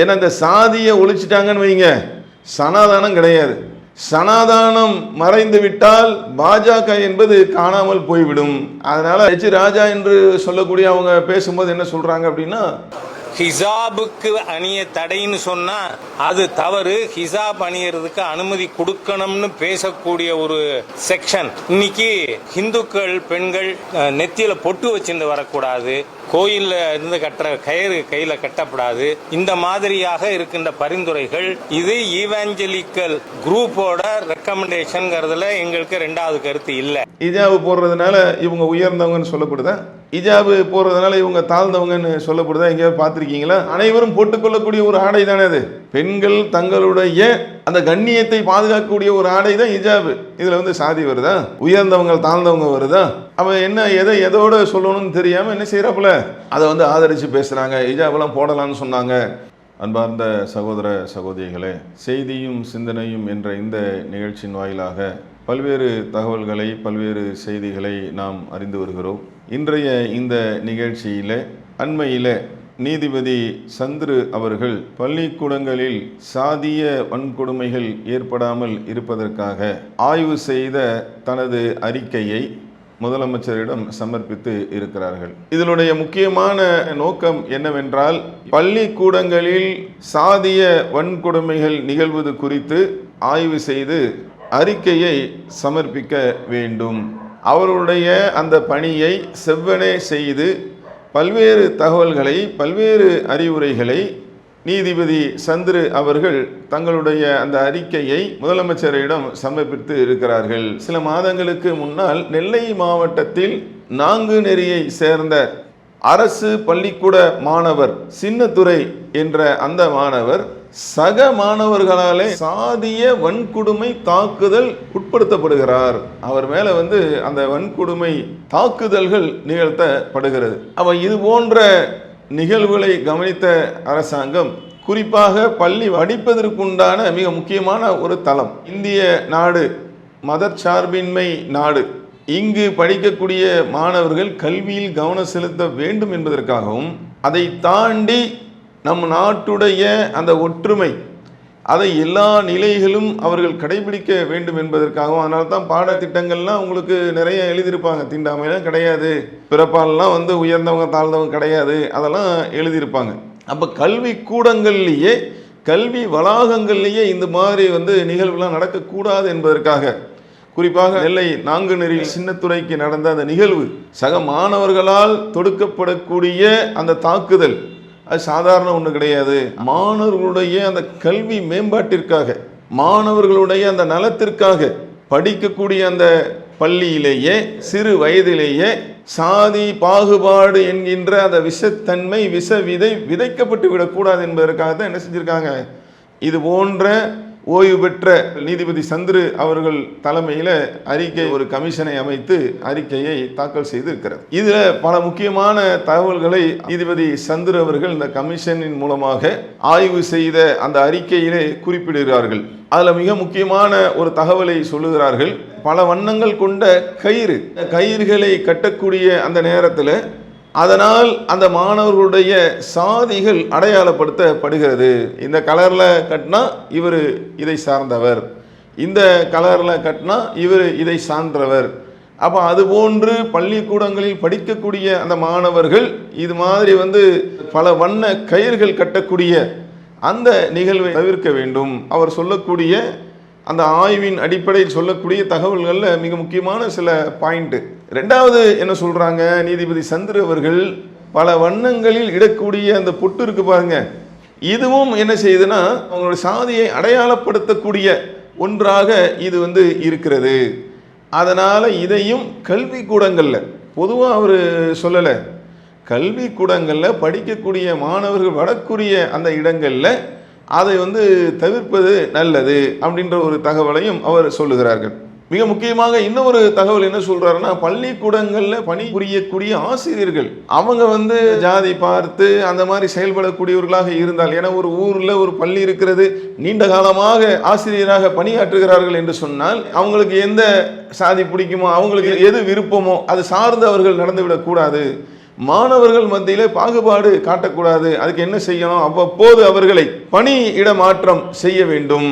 ஏன்னா இந்த சாதியை ஒழிச்சிட்டாங்கன்னு வைங்க. சனாதானம் கிடையாது. சனாதானம் மறைந்து விட்டால் பாஜக என்பது காணாமல் போய்விடும். அதனால எச் ராஜா என்று சொல்லக்கூடிய அவங்க பேசும்போது என்ன சொல்றாங்க அப்படின்னா ஹிசாபுக்கு அணிய தடைன்னு சொன்னா அது தவறு. ஹிசாப் அணியறதுக்கு அனுமதி கொடுக்கணும்னு பேசக்கூடிய ஒரு செக்ஷன். இன்னைக்கு ஹிந்துக்கள் பெண்கள் நெத்தியில் நெத்தியில பொட்டு வச்சிருந்து வரக்கூடாது. கோயில்ல இருந்து கட்டுற கயிறு கையில கட்டப்படாது. இந்த மாதிரியாக இருக்கின்ற பரிந்துரைகள். இது ஈவாஞ்சலிக்கல் குரூப்போட ரெக்கமெண்டேஷன்ங்கிறதுல எங்களுக்கு ரெண்டாவது கருத்து இல்லை. இஜாபு போடுறதுனால இவங்க உயர்ந்தவங்கன்னு சொல்லப்படுதா? இஜாபு போடுறதுனால இவங்க தாழ்ந்தவங்கன்னு சொல்லப்படுதா? எங்கேயாவது பார்த்துருக்கீங்களா அனைவரும் போட்டுக்கொள்ளக்கூடிய ஒரு ஆடை தானே அது? பெண்கள் தங்களுடைய அந்த கண்ணியத்தை பாதுகாக்கக்கூடிய ஒரு ஆடை தான் இஜாபு இதில் வந்து சாதி வருதா? உயர்ந்தவங்க தாழ்ந்தவங்க வருதா? அவன் என்ன எதை எதோட சொல்லணும்னு தெரியாமல் என்ன செய்கிறாப்புல அதை வந்து ஆதரித்து பேசுகிறாங்க இஜாபெல்லாம் போடலாம்னு சொன்னாங்க. அன்பார்ந்த சகோதர சகோதரிகளே செய்தியும் சிந்தனையும் என்ற இந்த நிகழ்ச்சியின் வாயிலாக பல்வேறு தகவல்களை பல்வேறு செய்திகளை நாம் அறிந்து வருகிறோம். இன்றைய இந்த நிகழ்ச்சியில் அண்மையில் நீதிபதி சந்துரு அவர்கள் பள்ளிக்கூடங்களில் சாதிய வன்கொடுமைகள் ஏற்படாமல் இருப்பதற்காக ஆய்வு செய்த தனது அறிக்கையை முதலமைச்சரிடம் சமர்ப்பித்து இருக்கிறார்கள். இதனுடைய முக்கியமான நோக்கம் என்னவென்றால் பள்ளிக்கூடங்களில் சாதிய வன்கொடுமைகள் நிகழ்வது குறித்து ஆய்வு செய்து அறிக்கையை சமர்ப்பிக்க வேண்டும். அவருடைய அந்த பணியை செவ்வனே செய்து பல்வேறு தகவல்களை பல்வேறு அறிவுரைகளை நீதிபதி சந்திரு அவர்கள் தங்களுடைய அந்த அறிக்கையை முதலமைச்சரிடம் சமர்ப்பித்து இருக்கிறார்கள். சில மாதங்களுக்கு முன்னால் நெல்லை மாவட்டத்தில் நாங்குநெறியை சேர்ந்த அரசு பள்ளிக்கூட மாணவர் சின்னத்துறை என்ற அந்த மாணவர் சக மாணவர்களாலே சாதிய வன்கொடுமை தாக்குதல் உட்படுத்தப்படுகிறார். அவர் மேல வந்து அந்த வன்கொடுமை தாக்குதல்கள் நிகழ்த்தப்படுகிறது. அவ இது போன்ற நிகழ்வுகளை கவனித்த அரசாங்கம் குறிப்பாக பள்ளி வடிப்பதற்குண்டான மிக முக்கியமான ஒரு தளம் இந்திய நாடு மதச்சார்பின்மை நாடு. இங்கு படிக்கக்கூடிய மாணவர்கள் கல்வியில் கவனம் செலுத்த வேண்டும் என்பதற்காகவும் அதை தாண்டி நம் நாட்டுடைய அந்த ஒற்றுமை அதை எல்லா நிலைகளும் அவர்கள் கடைபிடிக்க வேண்டும் என்பதற்காகவும் அதனால தான் பாடத்திட்டங்கள்லாம் உங்களுக்கு நிறைய எழுதியிருப்பாங்க. தீண்டாமையெல்லாம் கிடையாது. பிறப்பாலெலாம் வந்து உயர்ந்தவங்க தாழ்ந்தவங்க கிடையாது. அதெல்லாம் எழுதியிருப்பாங்க. அப்போ கல்வி கூடங்கள்லேயே கல்வி வளாகங்கள்லேயே இந்த மாதிரி வந்து நிகழ்வுலாம் நடக்கக்கூடாது என்பதற்காக குறிப்பாக நெல்லை நாங்குநெறி சின்னத்துறைக்கு நடந்த அந்த நிகழ்வு சக மாணவர்களால் தொடுக்கப்படக்கூடிய அந்த தாக்குதல் அது சாதாரண ஒன்று கிடையாது. மாணவர்களுடைய அந்த கல்வி மேம்பாட்டிற்காக மாணவர்களுடைய அந்த நலத்திற்காக படிக்கக்கூடிய அந்த பள்ளியிலேயே சிறு வயதிலேயே சாதி பாகுபாடு என்கின்ற அந்த விஷத்தன்மை விஷ விதை விதைக்கப்பட்டு விடக்கூடாது என்பதற்காக தான் என்ன செஞ்சிருக்காங்க? இது போன்ற ஓய்வு பெற்ற நீதிபதி சந்துரு அவர்கள் தலைமையில் அறிக்கை ஒரு கமிஷனை அமைத்து அறிக்கையை தாக்கல் செய்து இருக்கிறது இதில் பல முக்கியமான தகவல்களை நீதிபதி சந்துரு அவர்கள் இந்த கமிஷனின் மூலமாக ஆய்வு செய்த அந்த அறிக்கையிலே குறிப்பிடுகிறார்கள். அதில் மிக முக்கியமான ஒரு தகவலை சொல்லுகிறார்கள். பல வண்ணங்கள் கொண்ட கயிறு. கயிறுகளை கட்டக்கூடிய அந்த நேரத்தில் அதனால் அந்த மாணவர்களுடைய சாதிகள் அடையாளப்படுத்தப்படுகிறது. இந்த கலரில் கட்டினா இவர் இதை சார்ந்தவர். இந்த கலரில் கட்டினா இவர் இதை சார்ந்தவர். அப்போ அதுபோன்று பள்ளிக்கூடங்களில் படிக்கக்கூடிய அந்த மாணவர்கள் இது மாதிரி வந்து பல வண்ண கயிர்கள் கட்டக்கூடிய அந்த நிகழ்வை தவிர்க்க வேண்டும். அவர் சொல்லக்கூடிய அந்த ஆய்வின் அடிப்படையில் சொல்லக்கூடிய தகவல்களில் மிக முக்கியமான சில பாயிண்ட்டு ரெண்டாவது என்ன சொல்கிறாங்க நீதிபதி சந்திர அவர்கள் பல வண்ணங்களில் இடக்கூடிய அந்த பொட்டு இருக்கு பாருங்க. இதுவும் என்ன செய்யுதுன்னா அவங்களுடைய சாதியை அடையாளப்படுத்தக்கூடிய ஒன்றாக இது வந்து இருக்கிறது. அதனால் இதையும் கல்வி கூடங்களில் பொதுவாக அவர் சொல்லலை கல்வி கூடங்களில் படிக்கக்கூடிய மாணவர்கள் வரக்கூடிய அந்த இடங்களில் அதை வந்து தவிர்ப்பது நல்லது அப்படின்ற ஒரு தகவலையும் அவர் சொல்லுகிறார்கள். மிக முக்கியமாக இன்னொரு தகவல் என்ன சொல்றாருன்னா பள்ளிக்கூடங்களில் பணிபுரியக்கூடிய ஆசிரியர்கள் அவங்க வந்து ஜாதி பார்த்து அந்த மாதிரி செயல்படக்கூடியவர்களாக இருந்தால் ஏன்னா ஒரு ஊரில் ஒரு பள்ளி இருக்கிறது நீண்ட காலமாக ஆசிரியராக பணியாற்றுகிறார்கள் என்று சொன்னால் அவங்களுக்கு எந்த சாதி பிடிக்குமோ அவங்களுக்கு எது விருப்பமோ அது சார்ந்து அவர்கள் நடந்துவிடக்கூடாது மாணவர்கள் மத்தியில் பாகுபாடு காட்டக்கூடாது. அதுக்கு என்ன செய்யணும்? அவ்வப்போது அவர்களை பணி இடமாற்றம் செய்ய வேண்டும்.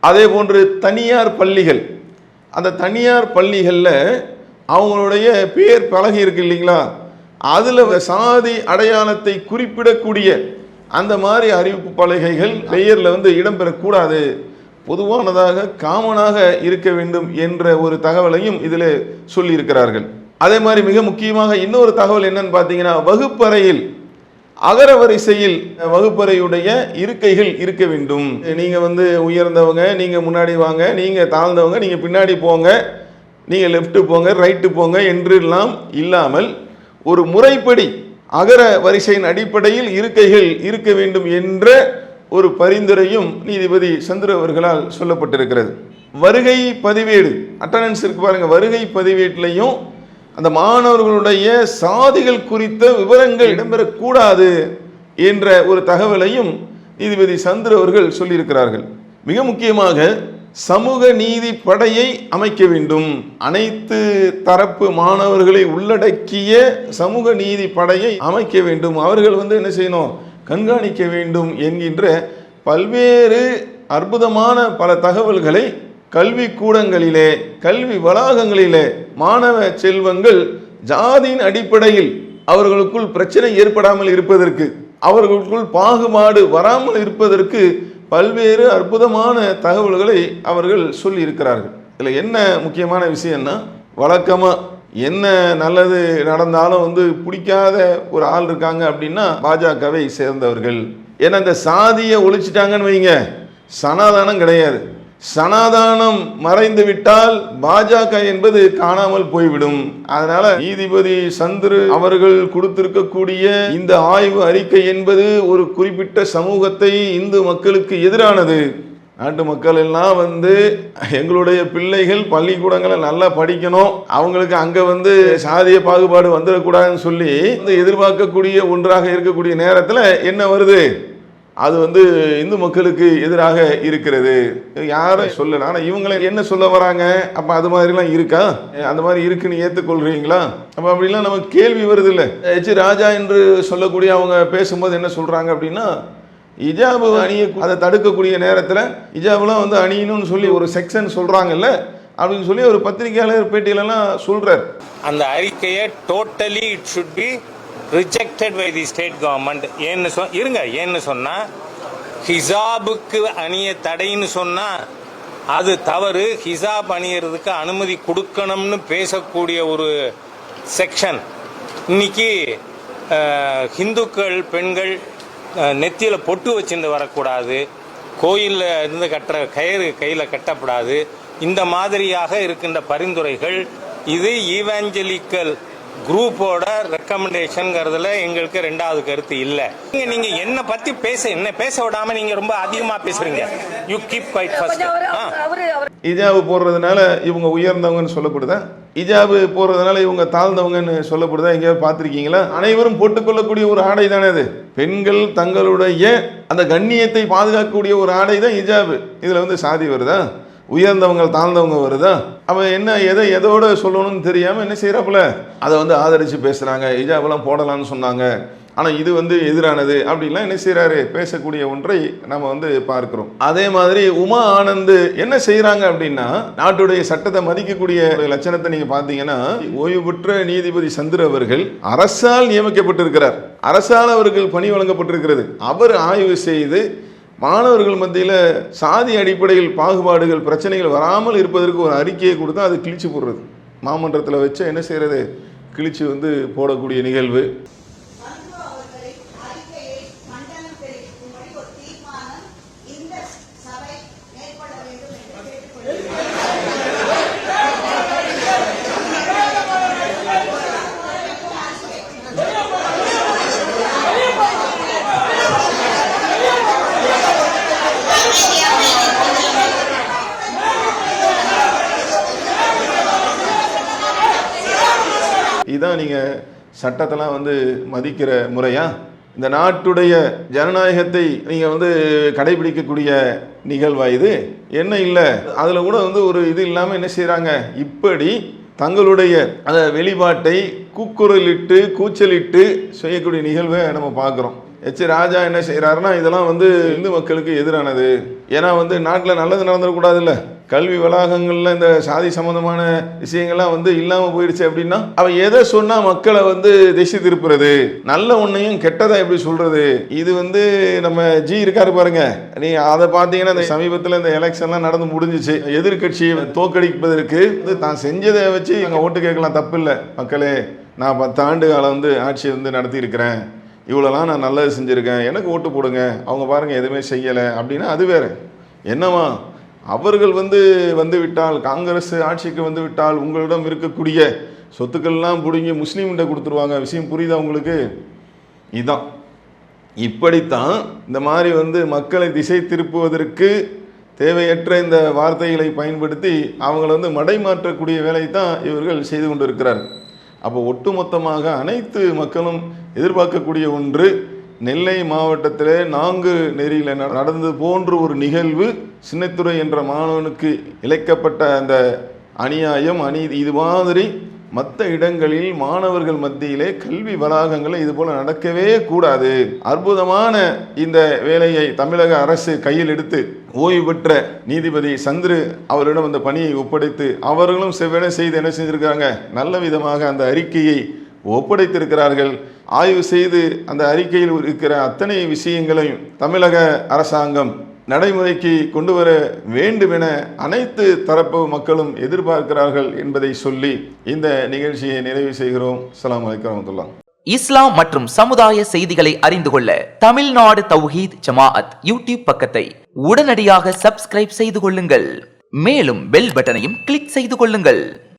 அதே போன்று தனியார் பள்ளிகள். அந்த தனியார் பள்ளிகளில் அவங்களுடைய பேர் பழகி இருக்கு இல்லைங்களா? அதில் சாதி அடையாளத்தை குறிப்பிடக்கூடிய அந்த மாதிரி அறிவிப்பு பலகைகள் பெயரில் வந்து இடம்பெறக்கூடாது பொதுவானதாக காமனாக இருக்க வேண்டும் என்ற ஒரு தகவலையும் இதில் சொல்லியிருக்கிறார்கள். அதே மாதிரி மிக முக்கியமாக இன்னொரு தகவல் என்னன்னு பார்த்தீங்கன்னா வகுப்பறையில் அகர வரிசையில் வகுப்பறையுடைய இருக்கைகள் இருக்க வேண்டும். நீங்கள் வந்து உயர்ந்தவங்க நீங்கள் முன்னாடி வாங்க நீங்கள் தாழ்ந்தவங்க நீங்கள் பின்னாடி போங்க நீங்கள் லெஃப்ட்டு போங்க ரைட்டு போங்க என்றெல்லாம் இல்லாமல் ஒரு முறைப்படி அகர வரிசையின் அடிப்படையில் இருக்கைகள் இருக்க வேண்டும் என்ற ஒரு பரிந்துரையும் நீதிபதி சந்திர அவர்களால் சொல்லப்பட்டிருக்கிறது. வருகை பதிவேடு அட்டண்டன்ஸ் இருக்கு பாருங்கள் வருகை பதிவேட்டிலையும் அந்த மாணவர்களுடைய சாதிகள் குறித்த விவரங்கள் இடம்பெறக்கூடாது என்ற ஒரு தகவலையும் நீதிபதி சந்திர அவர்கள் சொல்லியிருக்கிறார்கள். மிக முக்கியமாக சமூக நீதி படையை அமைக்க வேண்டும். அனைத்து தரப்பு மாணவர்களை உள்ளடக்கிய சமூக நீதி படையை அமைக்க வேண்டும். அவர்கள் வந்து என்ன செய்யணும்? கண்காணிக்க வேண்டும் என்கின்ற பல்வேறு அற்புதமான பல தகவல்களை கல்வி கூடங்களிலே கல்வி வளாகங்களிலே மாணவ செல்வங்கள் ஜாதியின் அடிப்படையில் அவர்களுக்குள் பிரச்சனை ஏற்படாமல் இருப்பதற்கு அவர்களுக்குள் பாகுபாடு வராமல் இருப்பதற்கு பல்வேறு அற்புதமான தகவல்களை அவர்கள் சொல்லி இருக்கிறார்கள் இதில் என்ன முக்கியமான விஷயம்னா வழக்கமாக என்ன நல்லது நடந்தாலும் வந்து பிடிக்காத ஒரு ஆள் இருக்காங்க அப்படின்னா பாஜகவை சேர்ந்தவர்கள். ஏன்னா இந்த சாதியை ஒழிச்சிட்டாங்கன்னு வைங்க. சனாதானம் கிடையாது. சனாதானம் மறைந்து விட்டால் பாஜக என்பது காணாமல் போய்விடும். அதனால நீதிபதி சந்துரு அவர்கள் கொடுத்திருக்கக்கூடிய இந்த ஆய்வு அறிக்கை என்பது ஒரு குறிப்பிட்ட சமூகத்தை இந்து மக்களுக்கு எதிரானது. நாட்டு மக்கள் எல்லாம் வந்து எங்களுடைய பிள்ளைகள் பள்ளிக்கூடங்களை நல்லா படிக்கணும். அவங்களுக்கு அங்கே வந்து சாதிய பாகுபாடு வந்துடக்கூடாதுன்னு சொல்லி எதிர்பார்க்கக்கூடிய ஒன்றாக இருக்கக்கூடிய நேரத்தில் என்ன வருது? அது வந்து இந்து மக்களுக்கு எதிராக இருக்கிறது. யாரும் சொல்லல? ஆனால் இவங்களை என்ன சொல்ல வராங்க? அப்போ அது மாதிரிலாம் இருக்கா? அந்த மாதிரி இருக்குன்னு ஏற்றுக்கொள்றீங்களா அப்போ அப்படிலாம் நமக்கு கேள்வி வருது இல்லை எச் ராஜா என்று சொல்லக்கூடிய அவங்க பேசும்போது என்ன சொல்கிறாங்க அப்படின்னா இஜாபு அணிய அதை தடுக்கக்கூடிய நேரத்தில் இஜாபுலாம் வந்து அணியணும்னு சொல்லி ஒரு செக்ஷன் சொல்கிறாங்கல்ல அப்படின்னு சொல்லி ஒரு பத்திரிகையாளர் பேட்டியிலலாம் சொல்கிறார் அந்த அறிக்கையை totally it should be rejected by the state government ஏன்னு சொ இருங்க ஏன்னு சொன்னால் ஹிசாபுக்கு அணிய தடைன்னு சொன்னால் அது தவறு. ஹிசாப் அணியறதுக்கு அனுமதி கொடுக்கணும்னு பேசக்கூடிய ஒரு செக்ஷன் இன்னைக்கு ஹிந்துக்கள் பெண்கள் நெத்தியில் பொட்டு வச்சுருந்து வரக்கூடாது. கோயிலில் இருந்து கட்டுற கயிறு கையில் கட்டக்கூடாது இந்த மாதிரியாக இருக்கின்ற பரிந்துரைகள் இது ஈவாஞ்சலிக்கல் குரூப்போட ரெக்கமெண்டேஷன்ங்கிறதுல எங்களுக்கு ரெண்டாவது கருத்து இல்லை. நீங்க நீங்க என்ன பத்தி பேச என்ன பேச விடாம நீங்க ரொம்ப அதிகமா பேசுறீங்க. யூ கீப் குவைட் ஃபர்ஸ்ட் இஜாபு போடுறதுனால இவங்க உயர்ந்தவங்கன்னு சொல்லப்படுதா? இஜாபு போடுறதுனால இவங்க தாழ்ந்தவங்கன்னு சொல்லப்படுதா? எங்கேயாவது பார்த்துருக்கீங்களா? அனைவரும் போட்டுக்கொள்ளக்கூடிய ஒரு ஆடை தானே அது. பெண்கள் தங்களுடைய அந்த கண்ணியத்தை பாதுகாக்கக்கூடிய ஒரு ஆடை தான் இஜாபு இதில் வந்து சாதி வருதா? உயர்ந்தவங்க தாழ்ந்தவங்க வருதா? அவன் என்ன எதை எதோட சொல்லணும்னு தெரியாமல் என்ன செய்கிறாப்புல அதை வந்து ஆதரித்து பேசுகிறாங்க இஜாபெல்லாம் போடலாம்னு சொன்னாங்க. ஆனால் இது வந்து எதிரானது அப்படின்லாம் என்ன செய்கிறாரு பேசக்கூடிய ஒன்றை நம்ம வந்து பார்க்குறோம். அதே மாதிரி உமா ஆனந்து என்ன செய்கிறாங்க அப்படின்னா நாட்டுடைய சட்டத்தை மதிக்கக்கூடிய ஒரு லட்சணத்தை நீங்கள் பார்த்தீங்கன்னா ஓய்வு பெற்ற நீதிபதி சந்திர அவர்கள் அரசால் நியமிக்கப்பட்டிருக்கிறார். அரசால் அவர்கள் பணி வழங்கப்பட்டிருக்கிறது. அவர் ஆய்வு செய்து மாணவர்கள் மத்தியில் சாதி அடிப்படையில் பாகுபாடுகள் பிரச்சனைகள் வராமல் இருப்பதற்கு ஒரு அறிக்கையை கொடுத்தா அது கிழிச்சு போடுறது. மாமன்றத்தில் வச்சு என்ன செய்கிறது கிழிச்சு வந்து போடக்கூடிய நிகழ்வு மனு அவர்களை அறிக்கையை கண்டனம் தெரிவிக்கும்படி ஒரு தீர்மானம் இந்த சபை மேற்கொள்ள வேண்டும் என்று கேட்டுக்கொள்கிறேன் இதுதான் நீங்கள் சட்டத்தெல்லாம் வந்து மதிக்கிற முறையா? இந்த நாட்டுடைய ஜனநாயகத்தை நீங்கள் வந்து கடைபிடிக்கக்கூடிய நிகழ்வா இது? என்ன இல்லை? அதில் கூட வந்து ஒரு இது இல்லாமல் என்ன செய்கிறாங்க இப்படி தங்களுடைய அந்த வெளிப்பாட்டை கூக்குரலிட்டு கூச்சலிட்டு செய்யக்கூடிய நிகழ்வை நம்ம பார்க்குறோம். எச் ராஜா என்ன செய்கிறாருன்னா இதெல்லாம் வந்து இந்து மக்களுக்கு எதிரானது. ஏன்னா வந்து நாட்டில் நல்லது நடந்துடக்கூடாதுல்ல கல்வி வளாகங்களில் இந்த சாதி சம்மந்தமான விஷயங்கள்லாம் வந்து இல்லாமல் போயிடுச்சு அப்படின்னா அவன் எதை சொன்னால் மக்களை வந்து திசை திருப்புறது? நல்ல ஒன்றையும் கெட்டதை எப்படி சொல்கிறது இது வந்து நம்ம ஜி இருக்காரு பாருங்க. நீ அதை பார்த்தீங்கன்னா இந்த சமீபத்தில் இந்த எலெக்ஷன்லாம் நடந்து முடிஞ்சிச்சு. எதிர்க்கட்சியை தோக்கடிப்பதற்கு வந்து தான் செஞ்சதை வச்சு எங்கள் ஓட்டு கேட்கலாம் தப்பு இல்லை. மக்களே நான் பத்து ஆண்டு காலம் வந்து ஆட்சி வந்து நடத்தியிருக்கிறேன். இவ்வளோலாம் நான் நல்லது செஞ்சுருக்கேன் எனக்கு ஓட்டு போடுங்க அவங்க பாருங்கள் எதுவுமே செய்யலை அப்படின்னா அது வேற. என்னவா அவர்கள் வந்து வந்து விட்டால் காங்கிரஸ் ஆட்சிக்கு வந்து விட்டால் உங்களிடம் இருக்கக்கூடிய சொத்துக்கள்லாம் பிடுங்கி முஸ்லீம்கிட்ட கொடுத்துருவாங்க. விஷயம் புரியுதா உங்களுக்கு? இதுதான் இப்படித்தான் இந்த மாதிரி வந்து மக்களை திசை திருப்புவதற்கு தேவையற்ற இந்த வார்த்தைகளை பயன்படுத்தி அவங்கள வந்து மடைமாற்றக்கூடிய வேலை தான் இவர்கள் செய்து கொண்டிருக்கிறார்கள். அப்போ ஒட்டுமொத்தமாக அனைத்து மக்களும் எதிர்பார்க்கக்கூடிய ஒன்று நெல்லை மாவட்டத்திலே நான்கு நெறியில் நடந்தது போன்ற ஒரு நிகழ்வு சின்னத்துறை என்ற மாணவனுக்கு இழைக்கப்பட்ட அந்த அநியாயம் அநீதி இது மாதிரி மற்ற இடங்களில் மாணவர்கள் மத்தியிலே கல்வி வளாகங்களில் இது போல நடக்கவே கூடாது. அற்புதமான இந்த வேலையை தமிழக அரசு கையில் எடுத்து ஓய்வு பெற்ற நீதிபதி சந்திரு அவரிடம் அந்த பணியை ஒப்படைத்து அவர்களும் செவ்வன செய்து என்ன செஞ்சிருக்காங்க? நல்ல விதமாக அந்த அறிக்கையை ஒப்படைத்திருக்கிறார்கள். ஆய்வு செய்து அந்த அறிக்கையில் இருக்கிற அத்தனை விஷயங்களையும் தமிழக அரசாங்கம் நடைமுறைக்கு கொண்டு வர வேண்டும் என அனைத்து தரப்பு மக்களும் எதிர்பார்க்கிறார்கள் என்பதை சொல்லி இந்த நிகழ்ச்சியை நிறைவு செய்கிறோம். அஸ்லாம் வலைக்கம் இஸ்லாம் மற்றும் சமுதாய செய்திகளை அறிந்து கொள்ள தமிழ்நாடு தௌஹீத் ஜமாஅத் யூடியூப் பக்கத்தை உடனடியாக சப்ஸ்கிரைப் செய்து கொள்ளுங்கள். மேலும் பெல் பட்டனையும் கிளிக் செய்து கொள்ளுங்கள்.